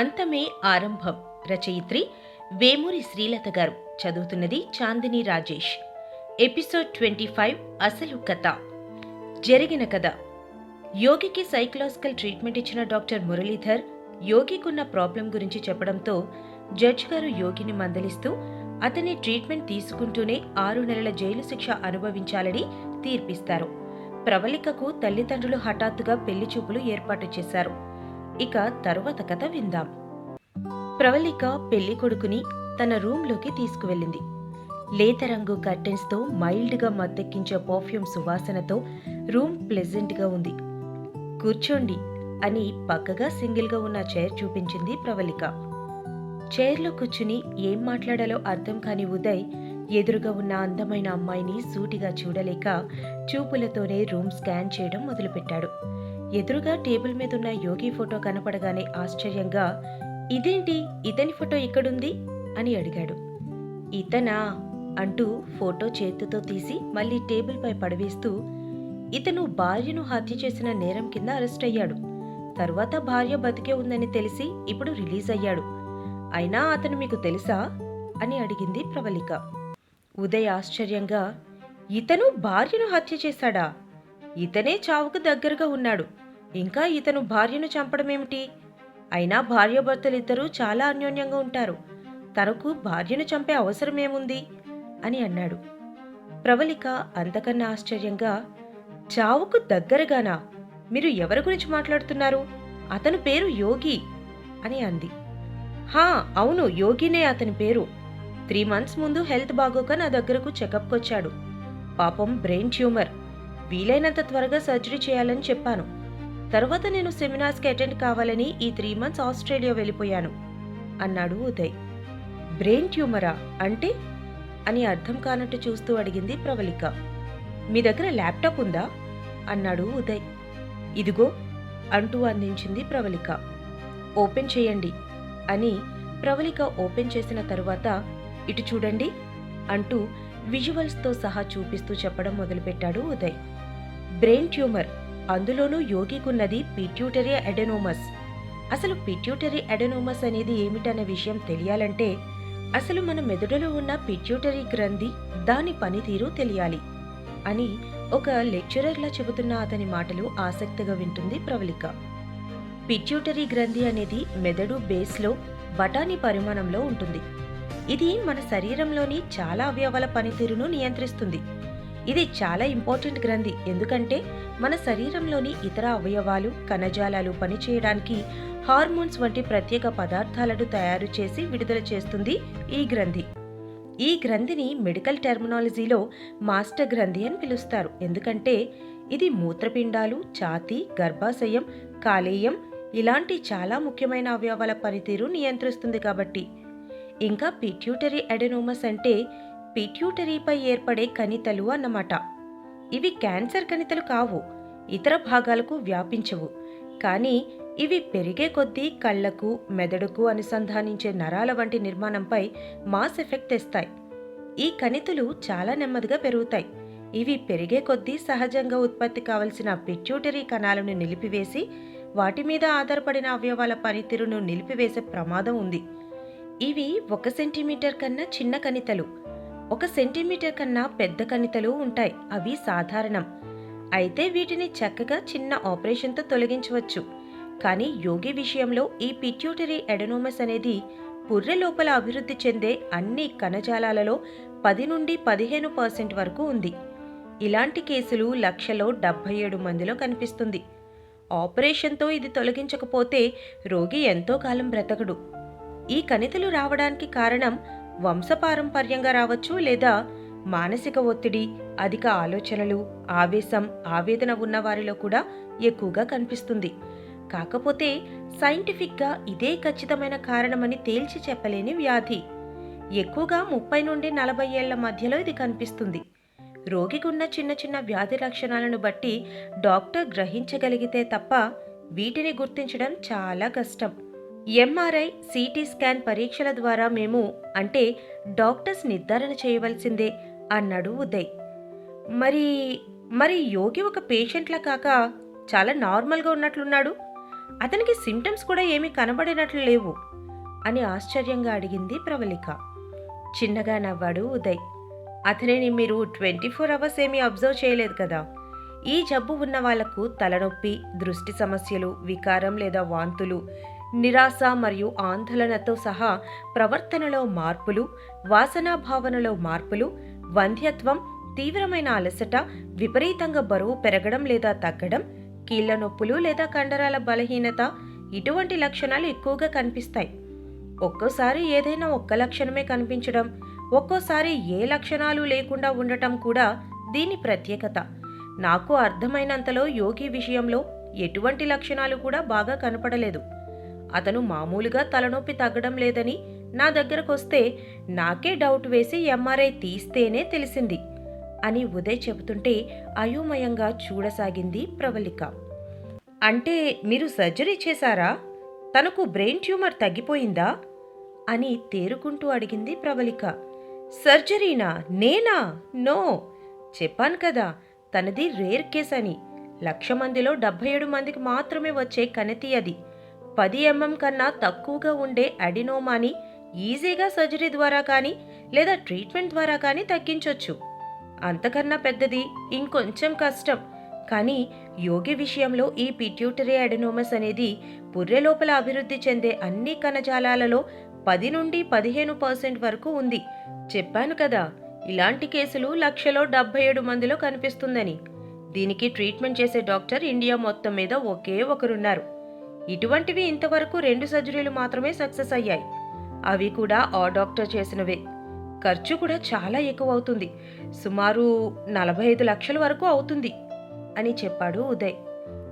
అంతమే ఆరంభం. రచయిత్రి వేమూరి శ్రీలత గారు. చదువుతున్నది Chandini Rajesh. Episode twenty five అసలు కథ. జరిగిన కథ. యోగికి సైకలాజికల్ ట్రీట్మెంట్ ఇచ్చిన డాక్టర్ మురళీధర్ యోగికున్న ప్రాబ్లం గురించి చెప్పడంతో జడ్జ్ గారు యోగిని మందలిస్తూ అతని ట్రీట్మెంట్ తీసుకుంటూనే ఆరు నెలల జైలు శిక్ష అనుభవించాలని తీర్పిస్తారు. ప్రవళికకు తల్లిదండ్రులు హఠాత్తుగా పెళ్ళి చూపులు ఏర్పాటు చేశారు. ఇక తరువాత కథ విందాం. ప్రవళిక పెళ్ళి కొడుకుని తన రూంలోకి తీసుకువెళ్ళింది. లేత రంగు కర్టెన్స్తో మైల్డ్గా మద్దెక్కించే పర్ఫ్యూమ్ సువాసనతో రూమ్ ప్లెజెంట్గా ఉంది. కూర్చోండి అని పక్కగా సింగిల్గా ఉన్న చైర్ చూపించింది ప్రవళిక. చైర్లో కూర్చుని ఏం మాట్లాడాలో అర్థం కాని ఉదయ్ ఎదురుగా ఉన్న అందమైన అమ్మాయిని సూటిగా చూడలేక చూపులతోనే రూమ్ స్కాన్ చేయడం మొదలుపెట్టాడు. ఎదురుగా టేబుల్ మీద ఉన్న యోగి ఫోటో కనపడగానే ఆశ్చర్యంగా ఇదేంటి? ఇతని ఫోటో ఇక్కడుంది? అని అడిగాడు. ఇతనా? అంటూ ఫోటో చేతితో తీసి మళ్ళీ టేబుల్పై పడవేస్తూ ఇతను భార్యను హత్య చేసిన నేరం కింద అరెస్ట్ అయ్యాడు. తర్వాత భార్య బతికే ఉందని తెలిసి ఇప్పుడు రిలీజ్ అయ్యాడు. అయినా అతను మీకు తెలుసా? అని అడిగింది ప్రవళిక. ఉదయ్ ఆశ్చర్యంగా ఇతను భార్యను హత్య చేశాడా? ఇతనే చావుకు దగ్గరగా ఉన్నాడు. ఇంకా ఇతను భార్యను చంపడమేమిటి? అయినా భార్యాభర్తలిద్దరూ చాలా అన్యోన్యంగా ఉంటారు. తనకు భార్యను చంపే అవసరమేముంది? అని అన్నాడు. ప్రవళిక అంతకన్నా ఆశ్చర్యంగా చావుకు దగ్గరగానా? మీరు ఎవరి గురించి మాట్లాడుతున్నారు? అతని పేరు యోగి అని అంది. హా అవును యోగినే అతని పేరు. త్రీ మంత్స్ ముందు హెల్త్ బాగోక నా దగ్గరకు చెకప్కి వచ్చాడు పాపం బ్రెయిన్ ట్యూమర్. వీలైనంత త్వరగా సర్జరీ చేయాలని చెప్పాను. తర్వాత నేను సెమినార్స్కి అటెండ్ కావాలని ఈ త్రీ మంత్స్ ఆస్ట్రేలియా వెళ్ళిపోయాను అన్నాడు ఉదయ్. బ్రెయిన్ ట్యూమరా? అంటే? అని అర్థం కానట్టు చూస్తూ అడిగింది ప్రవళిక. మీ దగ్గర ల్యాప్టాప్ ఉందా? అన్నాడు ఉదయ్. ఇదిగో అంటూ అందించింది ప్రవళిక. ఓపెన్ చేయండి అని ప్రవళిక ఓపెన్ చేసిన తరువాత ఇటు చూడండి అంటూ విజువల్స్తో సహా చూపిస్తూ చెప్పడం మొదలుపెట్టాడు ఉదయ్. Brain tumour. అందులోనూ యోగికున్నది పిట్యూటరీ అడెనోమస్ అసలు పిట్యూటరీ అడెనోమస్ అనేది ఏమిటనే విషయం తెలియాలంటే అసలు మన మెదడులో ఉన్న పిట్యూటరీ గ్రంథి దాని పనితీరు తెలియాలి అని ఒక లెక్చరర్లా చెబుతున్న అతని మాటలు ఆసక్తిగా వింటుంది ప్రవళిక. పిట్యూటరీ గ్రంథి అనేది మెదడు బేస్లో బఠానీ పరిమాణంలో ఉంటుంది. ఇది మన శరీరంలోని చాలా అవయవాల పనితీరును నియంత్రిస్తుంది. ఇది చాలా ఇంపార్టెంట్ గ్రంథి. ఎందుకంటే మన శరీరంలోని ఇతర అవయవాలు కణజాలాలు పనిచేయడానికి హార్మోన్స్ వంటి ప్రత్యేక పదార్థాలను తయారు చేసి విడుదల చేస్తుంది ఈ గ్రంథి. ఈ గ్రంథిని మెడికల్ టెర్మినాలజీలో మాస్టర్ గ్రంథి అని పిలుస్తారు. ఎందుకంటే ఇది మూత్రపిండాలు ఛాతి గర్భాశయం కాలేయం ఇలాంటి చాలా ముఖ్యమైన అవయవాల పనితీరు నియంత్రిస్తుంది కాబట్టి. ఇంకా పిట్యూటరీ అడెనోమస్ అంటే పిట్యూటరీపై ఏర్పడే కణితలు అన్నమాట. ఇవి క్యాన్సర్ కణితలు కావు ఇతర భాగాలకు వ్యాపించవు. కానీ ఇవి పెరిగే కొద్దీ కళ్ళకు మెదడుకు అనుసంధానించే నరాల వంటి నిర్మాణంపై మాస్ ఎఫెక్ట్ తెస్తాయి. ఈ కణితులు చాలా నెమ్మదిగా పెరుగుతాయి. ఇవి పెరిగే కొద్దీ సహజంగా ఉత్పత్తి కావలసిన పిట్యూటరీ కణాలను నిలిపివేసి వాటి మీద ఆధారపడిన అవయవాల పనితీరును నిలిపివేసే ప్రమాదం ఉంది. ఇవి ఒక సెంటీమీటర్ కన్నా చిన్న కణితలు. ఒక సెంటీమీటర్ కన్నా పెద్ద కణితలు ఉంటాయి. అవి సాధారణం. అయితే వీటిని చక్కగా చిన్న ఆపరేషన్తో తొలగించవచ్చు. కానీ యోగి విషయంలో ఈ పిట్యూటరీ ఎడనోమస్ అనేది పుర్రె లోపల అభివృద్ధి చెందే అన్ని కణజాలాలలో పది నుండి పదిహేను పర్సెంట్ వరకు ఉంది. ఇలాంటి కేసులు లక్షలో డెబ్భై ఏడు మందిలో కనిపిస్తుంది. ఆపరేషన్తో ఇది తొలగించకపోతే రోగి ఎంతో కాలం బ్రతకడు. ఈ కణితులు రావడానికి కారణం వంశపారంపర్యంగా రావచ్చు లేదా మానసిక ఒత్తిడి అధిక ఆలోచనలు ఆవేశం ఆవేదన ఉన్న వారిలో కూడా ఎక్కువగా కనిపిస్తుంది. కాకపోతే సైంటిఫిక్గా ఇదే ఖచ్చితమైన కారణమని తేల్చి చెప్పలేని వ్యాధి. ఎక్కువగా ముప్పై నుండి నలభై ఏళ్ళ మధ్యలో ఇది కనిపిస్తుంది. రోగికి ఉన్న చిన్న చిన్న వ్యాధి లక్షణాలను బట్టి డాక్టర్ గ్రహించగలిగితే తప్ప వీటిని గుర్తించడం చాలా కష్టం. ఎంఆర్ఐ సిటీ స్కాన్ పరీక్షల ద్వారా మేము అంటే డాక్టర్స్ నిర్ధారణ చేయవలసిందే అన్నాడు ఉదయ్. మరి మరి యోగి ఒక పేషెంట్లా కాక చాలా నార్మల్గా ఉన్నట్లున్నాడు? అతనికి సిమ్టమ్స్ కూడా ఏమీ కనబడినట్లు లేవు? అని ఆశ్చర్యంగా అడిగింది ప్రవళిక. చిన్నగా నవ్వాడు ఉదయ్. అతనిని మీరు ట్వంటీ ఫోర్ అవర్స్ ఏమీ అబ్జర్వ్ చేయలేదు కదా? ఈ జబ్బు ఉన్న వాళ్ళకు తలనొప్పి దృష్టి సమస్యలు వికారం లేదా వాంతులు నిరాశ మరియు ఆందోళనతో సహా ప్రవర్తనలో మార్పులు వాసనా భావనలో మార్పులు వంధ్యత్వం తీవ్రమైన అలసట విపరీతంగా బరువు పెరగడం లేదా తగ్గడం కీళ్ళ నొప్పులు లేదా కండరాల బలహీనత ఇటువంటి లక్షణాలు ఎక్కువగా కనిపిస్తాయి. ఒక్కోసారి ఏదైనా ఒక్క లక్షణమే కనిపించడం ఒక్కోసారి ఏ లక్షణాలు లేకుండా ఉండటం కూడా దీని ప్రత్యేకత. నాకు అర్థమైనంతలో యోగి విషయంలో ఎటువంటి లక్షణాలు కూడా బాగా కనపడలేదు. అతను మామూలుగా తలనొప్పి తగ్గడం లేదని నా దగ్గరకు వస్తే నాకే డౌట్ వేసి ఎంఆర్ఐ తీస్తేనే తెలిసింది అని ఉదయ్ చెబుతుంటే అయోమయంగా చూడసాగింది ప్రవళిక. అంటే మీరు సర్జరీ చేశారా? తనకు బ్రెయిన్ ట్యూమర్ తగ్గిపోయిందా? అని తేరుకుంటూ అడిగింది ప్రవళిక. సర్జరీనా? నేనా? నో! చెప్పాను కదా తనది రేర్ కేస్ అని లక్ష మందిలో డెబ్భై ఏడు మందికి మాత్రమే వచ్చే కణితి అది. పది ఎంఎం కన్నా తక్కువగా ఉండే అడినోమాని ఈజీగా సర్జరీ ద్వారా కానీ లేదా ట్రీట్మెంట్ ద్వారా కానీ తగ్గించవచ్చు అంతకన్నా పెద్దది ఇంకొంచెం కష్టం. కానీ యోగి విషయంలో ఈ పిట్యూటరీ అడినోమస్ అనేది పుర్రె లోపల అభివృద్ధి చెందే అన్ని కణజాలాలలో పది నుండి పదిహేను పర్సెంట్ వరకు ఉంది. చెప్పాను కదా ఇలాంటి కేసులు లక్షలో డెబ్బై ఏడు మందిలో కనిపిస్తుందని. దీనికి ట్రీట్మెంట్ చేసే డాక్టర్ ఇండియా మొత్తం మీద ఒకే ఒకరున్నారు. ఇటువంటివి ఇంతవరకు రెండు సర్జరీలు మాత్రమే సక్సెస్ అయ్యాయి. అవి కూడా ఆ డాక్టర్ చేసినవే. ఖర్చు కూడా చాలా ఎక్కువ అవుతుంది సుమారు నలభై ఐదు లక్షల వరకు అవుతుంది అని చెప్పాడు ఉదయ్.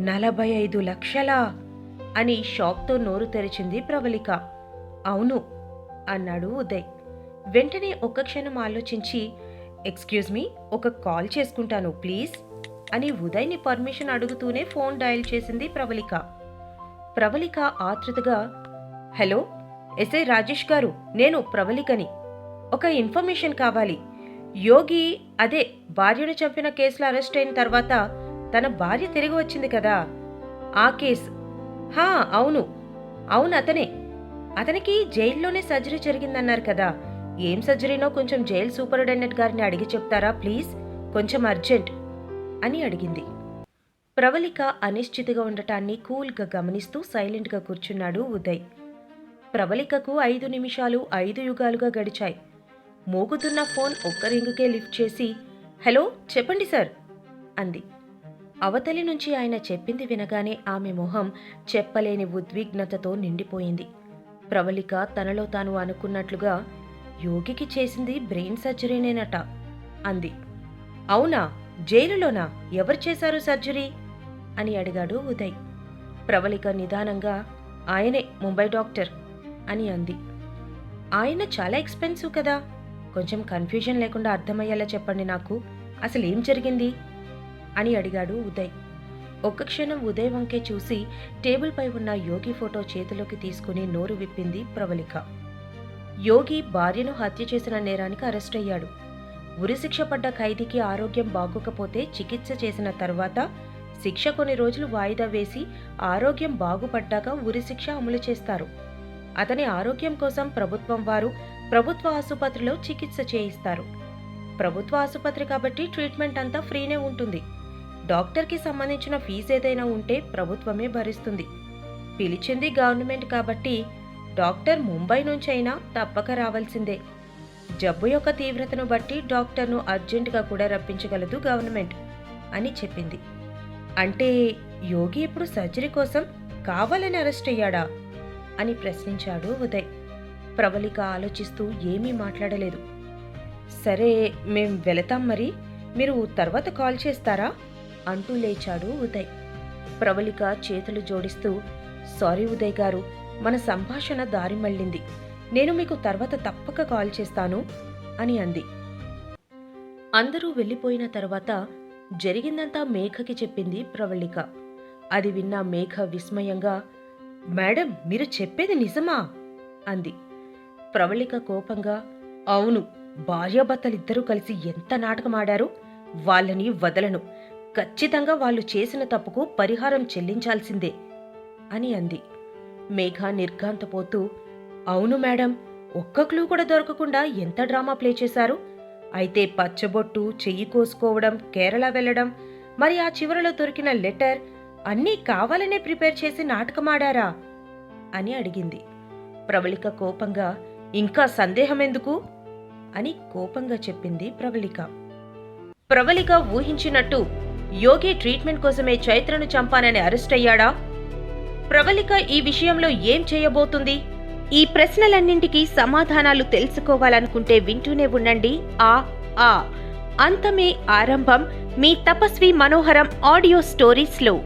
నలభై ఐదు లక్షలా? అని షాక్తో నోరు తెరిచింది ప్రవళిక. అవును అన్నాడు ఉదయ్. వెంటనే ఒక్క క్షణం ఆలోచించి ఎక్స్క్యూజ్ మీ ఒక కాల్ చేసుకుంటాను ప్లీజ్ అని ఉదయ్ని పర్మిషన్ అడుగుతూనే ఫోన్ డయల్ చేసింది ప్రవళిక. ప్రవళిక ఆతృతగా హలో ఎస్ఐ రాజేష్ గారు నేను ప్రవళికని. ఒక ఇన్ఫర్మేషన్ కావాలి. యోగి అదే భార్యను చంపిన కేసులో అరెస్ట్ అయిన తర్వాత తన భార్య తిరిగి వచ్చింది కదా? ఆ కేసు. హా అవును. అవును అతనే. అతనికి జైల్లోనే సర్జరీ జరిగిందన్నారు కదా. ఏం సర్జరీనో కొంచెం జైల్ సూపరింటెండెంట్ గారిని అడిగి చెప్తారా ప్లీజ్? కొంచెం అర్జెంట్. అని అడిగింది. ప్రవళిక అనిశ్చితిగా ఉండటాన్ని కూల్గా గమనిస్తూ సైలెంట్గా కూర్చున్నాడు ఉదయ్. ప్రవళికకు ఐదు నిమిషాలు ఐదు యుగాలుగా గడిచాయి. మోగుతున్న ఫోన్ ఒక్క రింగుకే లిఫ్ట్ చేసి హలో చెప్పండి సార్ అంది. అవతలి నుంచి ఆయన చెప్పింది వినగానే ఆమె మొహం చెప్పలేని ఉద్విగ్నతతో నిండిపోయింది. ప్రవళిక తనలో తాను అనుకున్నట్లుగా యోగికి చేసింది బ్రెయిన్ సర్జరీనేనట అంది. అవునా? జైలులోనా? ఎవరు చేశారు సర్జరీ? అని అడిగాడు ఉదయ్. ప్రవళిక నిదానంగా ఆయనే ముంబై డాక్టర్ అని అంది. ఆయన చాలా ఎక్స్పెన్సివ్ కదా. కొంచెం కన్ఫ్యూజన్ లేకుండా అర్థమయ్యేలా చెప్పండి నాకు. అసలు ఏం జరిగింది? అని అడిగాడు ఉదయ్. ఒక్క క్షణం ఉదయ్ వంకే చూసి టేబుల్పై ఉన్న యోగి ఫోటో చేతిలోకి తీసుకుని నోరు విప్పింది ప్రవళిక యోగి భార్యను హత్య చేసిన నేరానికి అరెస్ట్ అయ్యాడు. ఉరిశిక్ష పడ్డ ఖైదీకి ఆరోగ్యం బాగోకపోతే చికిత్స చేసిన తర్వాత శిక్ష కొన్ని రోజులు వాయిదా వేసి ఆరోగ్యం బాగుపడ్డాక ఉరిశిక్ష అమలు చేస్తారు. అతని ఆరోగ్యం కోసం ప్రభుత్వం వారు ప్రభుత్వ ఆసుపత్రిలో చికిత్స చేయిస్తారు. ప్రభుత్వ ఆసుపత్రి కాబట్టి ట్రీట్మెంట్ అంతా ఫ్రీనే ఉంటుంది. డాక్టర్కి సంబంధించిన ఫీజు ఏదైనా ఉంటే ప్రభుత్వమే భరిస్తుంది. పిలిచింది గవర్నమెంట్ కాబట్టి డాక్టర్ ముంబై నుంచైనా తప్పక రావాల్సిందే. జబ్బు యొక్క తీవ్రతను బట్టి డాక్టర్ను అర్జెంటుగా కూడా రప్పించగలదు గవర్నమెంట్ అని చెప్పింది. అంటే యోగి ఇప్పుడు సర్జరీ కోసం కావాలని అరెస్ట్ అయ్యాడా? అని ప్రశ్నించాడు ఉదయ్. ప్రవళిక ఆలోచిస్తూ ఏమీ మాట్లాడలేదు. సరే మేం వెళతాం మరి. మీరు తర్వాత కాల్ చేస్తారా? అంటూ లేచాడు ఉదయ్. ప్రవళిక చేతులు జోడిస్తూ సారీ ఉదయ్ గారు మన సంభాషణ దారి మళ్ళింది. నేను మీకు తర్వాత తప్పక కాల్ చేస్తాను అని అంది. అందరూ వెళ్ళిపోయిన తర్వాత జరిగిందంతా మేఘకి చెప్పింది ప్రవళిక. అది విన్న మేఘ విస్మయంగా మేడం మీరు చెప్పేది నిజమా? అంది. ప్రవళిక కోపంగా అవును భార్యాభర్తలిద్దరూ కలిసి ఎంత నాటకమాడారు వాళ్ళని వదలను. ఖచ్చితంగా వాళ్ళు చేసిన తప్పుకు పరిహారం చెల్లించాల్సిందే. అని అంది. మేఘ నిర్ఘాంతపోతూ అవును మేడం ఒక్క క్లూ కూడా దొరకకుండా ఎంత డ్రామా ప్లే చేశారు? అయితే పచ్చబొట్టు చెయ్యి కోసుకోవడం కేరళ వెళ్ళడం మరి ఆ చివరలో దొరికిన లెటర్ అన్నీ కావాలనే ప్రిపేర్ చేసి నాటకమాడారా? అని అడిగింది. ప్రవళిక కోపంగా ఇంకా సందేహం ఎందుకు అని కోపంగా చెప్పింది ప్రవళిక ప్రవళిక ఊహించినట్టు యోగి ట్రీట్మెంట్ కోసమే చైత్రను చంపానని అరెస్ట్ అయ్యాడా? ప్రవళిక ఈ విషయంలో ఏం చేయబోతుంది? ఈ ప్రశ్నలన్నింటికీ సమాధానాలు తెలుసుకోవాలనుకుంటే వింటూనే ఉండండి. ఆ ఆ. అంతమే ఆరంభం మీ తపస్వి మనోహరం ఆడియో స్టోరీస్లో.